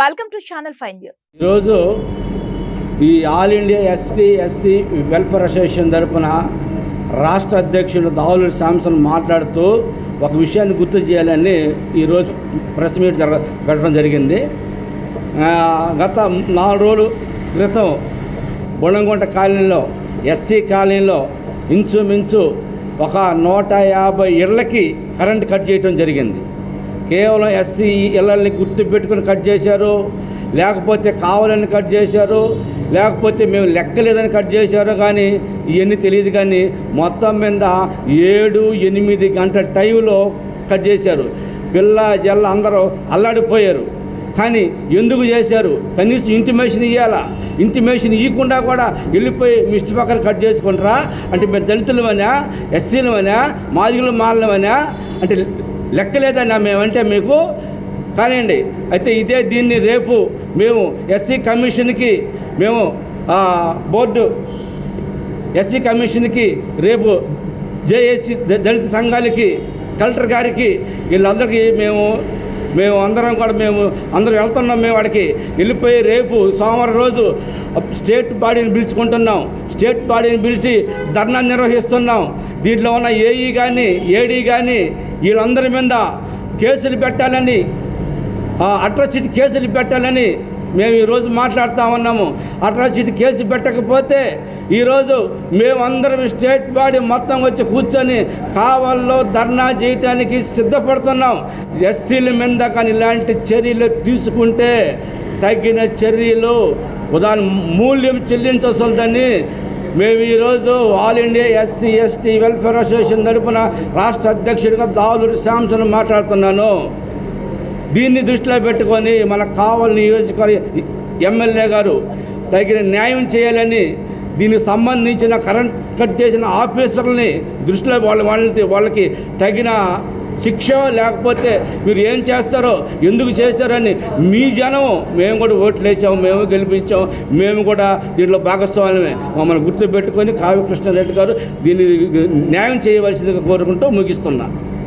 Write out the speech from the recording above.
Welcome to channel fine news ఈరోజు ఈ all India ST SC welfare association తరఫున రాష్ట్ర అధ్యక్షుడు దావులు శాంసన్ మాట్లాడుతూ ఒక విషయాన్ని గుర్తు చేయాలని ఈరోజు ప్రెస్ మీట్ జరగ పెట్టడం జరిగింది. గత నాలుగు రోజుల క్రితం బొడంగుంట కాలనీలో ఎస్సీ కాలనీలో ఇంచుమించు ఒక నూట యాభై ఇళ్ళకి కరెంట్ కట్ చేయడం జరిగింది. కేవలం ఎస్సీ ఇళ్ళని గుర్తు పెట్టుకుని కట్ చేశారు. లేకపోతే కావాలని కట్ చేశారు. లేకపోతే మేము లెక్కలేదని కట్ చేశారు కానీ ఇవన్నీ తెలియదు కానీ మొత్తం మీద ఏడు ఎనిమిది గంటల టైంలో కట్ చేశారు. పిల్ల జల్ల అందరూ అల్లాడిపోయారు. కానీ ఎందుకు చేశారు? కనీసం ఇంటిమేషన్ ఇవ్వాలా ఇంటిమేషన్ ఇవ్వకుండా కూడా వెళ్ళిపోయి మిస్టి పక్కన కట్ చేసుకుంటారా? అంటే మేము దళితులమనా? ఎస్సీలమనా? మాదిగులు మాలమనా అంటే లెక్కలేదన్నా మేమంటే మీకు కానివ్వండి. అయితే ఇదే దీన్ని రేపు మేము ఎస్సీ కమిషన్కి మేము బోర్డు ఎస్సీ కమిషన్కి రేపు జేఏసీ దళిత సంఘాలకి కలెక్టర్ గారికి వీళ్ళందరికీ మేము మేము అందరం కూడా మేము అందరం వెళ్తున్నాం. మేము వాడికి వెళ్ళిపోయి రేపు సోమవారం రోజు స్టేట్ బాడీని పిలుచుకుంటున్నాం. స్టేట్ బాడీని పిలిచి ధర్నా నిర్వహిస్తున్నాం. దీంట్లో ఉన్న ఏఈ కానీ ఏడీ కానీ వీళ్ళందరి మీద కేసులు పెట్టాలని అట్రాసిటీ కేసులు పెట్టాలని మేము ఈరోజు మాట్లాడుతూ ఉన్నాము. అట్రాసిటీ కేసు పెట్టకపోతే ఈరోజు మేమందరం స్టేట్ బాడీ మొత్తం వచ్చి కూర్చొని కావాల్లో ధర్నా చేయటానికి సిద్ధపడుతున్నాం. ఎస్సీల మీద కానీ ఇలాంటి చర్యలు తీసుకుంటే తగిన చర్యలు ఉదాహరణ మూల్యం చెల్లించవలసిందని మేము ఈరోజు all India SC ST welfare association తరపున రాష్ట్ర అధ్యక్షుడిగా దావులూరు శాంసన్ మాట్లాడుతున్నాను. దీన్ని దృష్టిలో పెట్టుకొని మనకు కావాలని నియోజకవర్గ ఎమ్మెల్యే గారు తగిన న్యాయం చేయాలని దీనికి సంబంధించిన కరెంట్ కట్ చేసిన ఆఫీసర్లని దృష్టిలో వాళ్ళ వాళ్ళకి వాళ్ళకి తగిన శిక్ష లేకపోతే మీరు ఏం చేస్తారో ఎందుకు చేస్తారని మీ జనం మేము కూడా ఓట్లు వేసాము మేము గెలిపించాము మేము కూడా దీంట్లో భాగస్వామ్యమే. మమ్మల్ని గుర్తుపెట్టుకొని కావ్యకృష్ణారెడ్డి గారు దీన్ని న్యాయం చేయవలసిందిగా కోరుకుంటూ ముగిస్తున్నా.